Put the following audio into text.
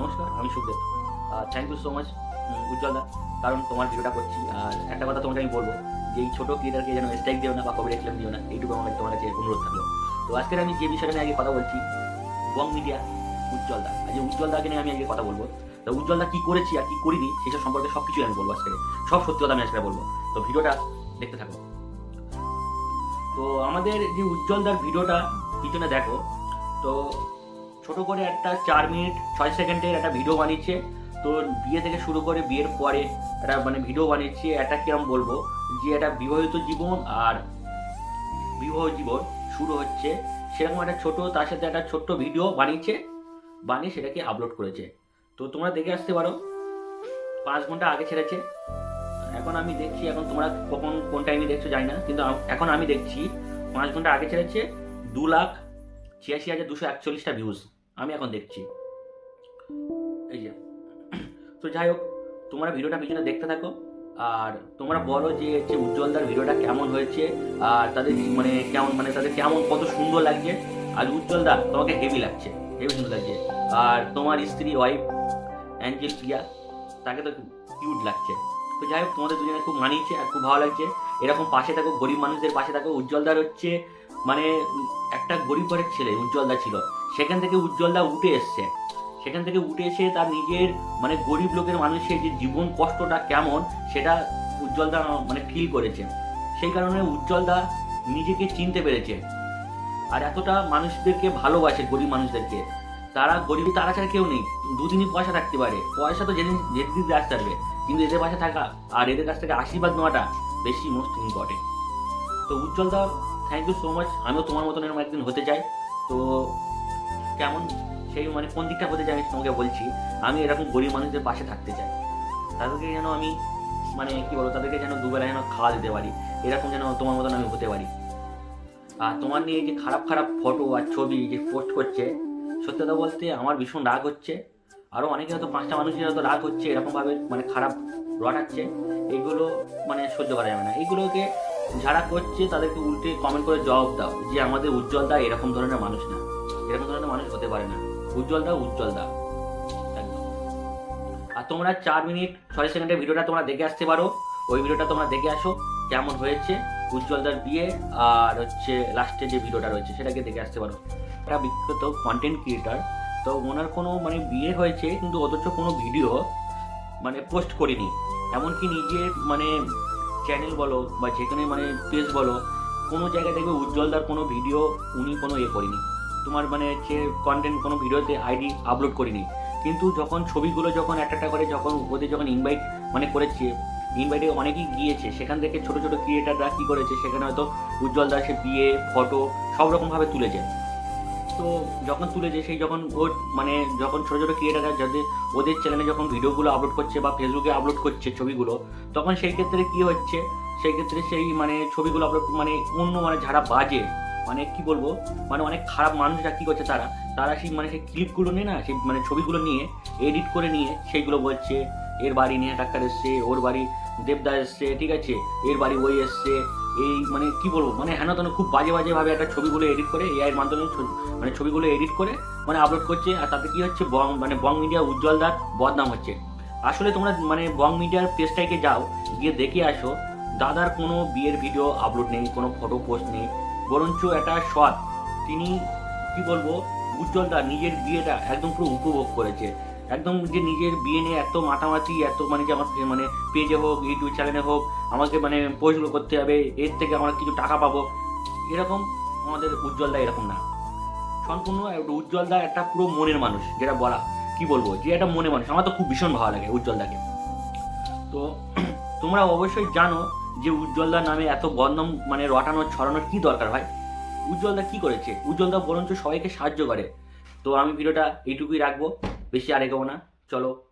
নমস্কার, আমি Sukhdev thank you so much উজ্জ্বলদা, কারণ তোমার ভিডিওটা করছি। আর একটা কথা তোমাকে আমি বলব, যে এই ছোটো ক্রিয়েটারকে যেন স্ট্রাইক দিও না বা কপিরাইট ক্লেম দিও না, এইটুকু আমার তোমার কাছে অনুরোধ থাকল। তো আজকের আমি যে বিষয়টা নিয়ে আগে কথা বলছি বং মিডিয়া উজ্জ্বলদা। আজ উজ্জ্বলদাকে নিয়ে আমি আগে কথা বলব, তো উজ্জ্বলদা কি করেছি আর কি করিনি, সেসব সম্পর্কে সব কিছুই আমি বলব আজকে। সব সত্যি কথা আমি আজকে বলব। তো ভিডিওটা দেখতে থাকো। তো আমাদের যে উজ্জ্বলদার ভিডিওটা পিছনে দেখো, তো ছোট করে একটা চার মিনিট, ছয় সেকেন্ডের একটা ভিডিও বানিয়েছে। তো বিয়ে থেকে শুরু করে বিয়ের পরে একটা মানে ভিডিও বানিয়েছে একটা কিরম বলব? যে একটা বিবাহিত জীবন আর বিবাহ জীবন শুরু হচ্ছে। সেরকম একটা ছোট, তার সাথে একটা ছোট্ট ভিডিও বানিয়েছে, বানিয়ে সেটাকে আপলোড করেছে। তো তোমরা দেখে আসতে পারো, পাঁচ ঘণ্টা আগে ছেড়েছে। এখন আমি দেখছি, এখন তোমরা কখন, কোন টাইমে দেখছ জানি না, কিন্তু এখন আমি দেখছি, পাঁচ ঘণ্টা আগে ছেড়েছে, দু লাখ ছিয়াশি হাজার দুশো একচল্লিশটা ভিউজ আমি এখন দেখছি। এই যে। তো যাই হোক, তোমরা ভিডিওটা পিছনে দেখতে থাকো, আর তোমরা বলো যে হচ্ছে উজ্জ্বলদার ভিডিওটা কেমন হয়েছে, আর তাদের মানে কেমন মানে তাদের কেমন, কত সুন্দর লাগছে। আর উজ্জ্বলদা, তোমাকে হেভি লাগছে হেভি সুন্দর লাগছে। আর তোমার স্ত্রী ওয়াইফ অ্যাঞ্জেল প্রিয়া তাকে তো কিউট লাগছে। তো যাই হোক, তোমাদের দুজনে খুব মানিয়েছে আর খুব ভালো লাগছে। এরকম পাশে থাকো, গরিব মানুষদের পাশে থাকো, উজ্জ্বলদার হচ্ছে মানে একটা গরিব ঘরের ছেলে, উজ্জ্বলদা ছিল। সেখান থেকে উজ্জ্বলদা উঠে এসছে। সেখান থেকে উঠে এসে তার নিজের মানে গরিব লোকের মানুষের যে জীবন কষ্টটা কেমন, সেটা উজ্জ্বলদা মানে ফিল করেছে। সেই কারণে উজ্জ্বলদা নিজেকে চিনতে পেরেছে। আর এতটা মানুষদেরকে ভালোবাসে, গরিব মানুষদেরকে। তারা গরিব, তারা ছাড়া কেউ নেই। দুদিনই পয়সা থাকতে পারে। পয়সা তো যেদিন যেদিন আসতে পারবে কিন্তু এদের পাশে থাকা আর এদের কাছ থেকে আশীর্বাদ নেওয়াটা বেশি মোস্ট ইম্পর্টেন্ট তো উজ্জ্বলদা থ্যাংক ইউ সো মাচ আমিও তোমার মতন এরকম একদিন হতে চাই। তো কেমন সেই মানে কোন দিকটা হতে চাই তোমাকে বলছি। আমি এরকম গরিব মানুষদের পাশে থাকতে চাই। তাদেরকে যেন আমি মানে কি বলব, তাদেরকে যেন দুবেলা যেন খাওয়া দিতে পারি। এরকম যেন তোমার মতন আমি হতে পারি। আর তোমার নিয়ে যে খারাপ খারাপ ফটো আর ছবি যে পোস্ট করছে, সত্যি কথা বলতে আমার ভীষণ রাগ হচ্ছে। আরও অনেকে হয়তো পাঁচটা মানুষের হয়তো রাগ হচ্ছে, এরকমভাবে মানে খারাপ রটাচ্ছে। এগুলো মানে সহ্য করা যাবে না। এইগুলোকে যারা করছে, তাদেরকে উল্টে কমেন্ট করে জবাব দাও যে আমাদের উজ্জ্বলদা এরকম ধরনের মানুষ না। এরকম ধরনের মানুষ হতে পারে না। উজ্জ্বলদা উজ্জ্বলদা। একদম। আর তোমরা চার মিনিট, ছয় সেকেন্ডের ভিডিওটা তোমরা দেখে আসতে পারো। ওই ভিডিওটা তোমরা দেখে আসো কেমন হয়েছে উজ্জ্বলদার বিয়ে আর হচ্ছে লাস্টে যে ভিডিওটা রয়েছে সেটাকে দেখে আসতে পারো। একটা বিখ্যাত কন্টেন্ট ক্রিয়েটার তো ওনার কোনো মানে বিয়ে হয়েছে কিন্তু অথচ কোনো ভিডিও মানে পোস্ট করিনি। এমনকি নিজের মানে চ্যানেল বলো বা যেখানে মানে পেজ বলো, কোনো জায়গায় দেখবে উজ্জ্বলদার কোনো ভিডিও উনি কোনো ইয়ে করিনি। তোমার মানে হচ্ছে কন্টেন্ট কোনো ভিডিওতে আইডি আপলোড করিনি। কিন্তু যখন ছবিগুলো যখন একটা একটা করে যখন ওদের যখন ইনভাইট মানে করেছে ইনভাইটে অনেকেই গিয়েছে, সেখান থেকে ছোট ছোট ক্রিয়েটাররা কী করেছে, সেখানে হয়তো উজ্জ্বল দাস বিয়ে ফটো সব রকমভাবে তুলেছে। তো যখন তুলেছে, সেই যখন ওর মানে যখন ছোটো ছোটো ক্রিয়েটাররা যাদের, ওদের চ্যানেলে যখন ভিডিওগুলো আপলোড করছে বা ফেসবুকে আপলোড করছে ছবিগুলো, তখন সেই ক্ষেত্রে কী হচ্ছে? সেই ক্ষেত্রে সেই মানে ছবিগুলো আপলোড মানে অন্য মানে যারা বাজে মানে কি বলব মানে অনেক খারাপ মানুষরা কি করছে তারা। তারা সেই মানে সেই ক্লিপগুলো নিয়ে না, সেই মানে ছবিগুলো নিয়ে এডিট করে নিয়ে সেইগুলো বলছে, এর বাড়ি নিয়ে ডাক্তার এসছে, ওর বাড়ি দেবদা এসছে, ঠিক আছে? এর বাড়ি ওই এসছে। এই মানে কি বলব মানে হেন তেন খুব বাজে বাজে ভাবে একটা ছবিগুলো এডিট করে এআই এর মাধ্যমে মানে ছবিগুলো এডিট করে মানে আপলোড করছে, আর তাতে কি হচ্ছে, বং মানে বং মিডিয়া উজ্জ্বলদার বদনাম হচ্ছে। আসলে তোমরা মানে বং মিডিয়ার পেজটাকে যাও, গিয়ে দেখে আসো, দাদার কোনো বিয়ের ভিডিও আপলোড নেই, কোনো ফটো পোস্ট নেই বরঞ্চ একটা শট তিনি, কি বলব, উজ্জ্বলদা নিজের বিয়েটা একদম পুরো উপভোগ করেছে। একদম যে নিজের বিয়ে নিয়ে এত মাতামাতি, এত মানে যে আমার মানে পেজে হোক, ইউটিউব চ্যানেলে হোক, আমাকে মানে পোস্টগুলো করতে হবে, এর থেকে আমরা কিছু টাকা পাবো, এরকম আমাদের উজ্জ্বলদা এরকম না। সম্পূর্ণ উজ্জ্বলদা একটা পুরো মনের মানুষ, যেটা বলা, কি বলব, যে একটা মনে মানুষ। আমার তো খুব ভীষণ ভালো লাগে উজ্জ্বলদাকে। তো, তোমরা অবশ্যই জানো যে উজ্জ্বলদার নামে এত বদনাম মানে রটানো, ছড়ানোর কি দরকার ভাই? উজ্জ্বলদা কি করেছে? উজ্জ্বলদা বরঞ্চ সবাইকে সাহায্য করে। তো আমি ভিডিওটা এইটুকুই রাখব। বেশি আর এগোবো না। চলো।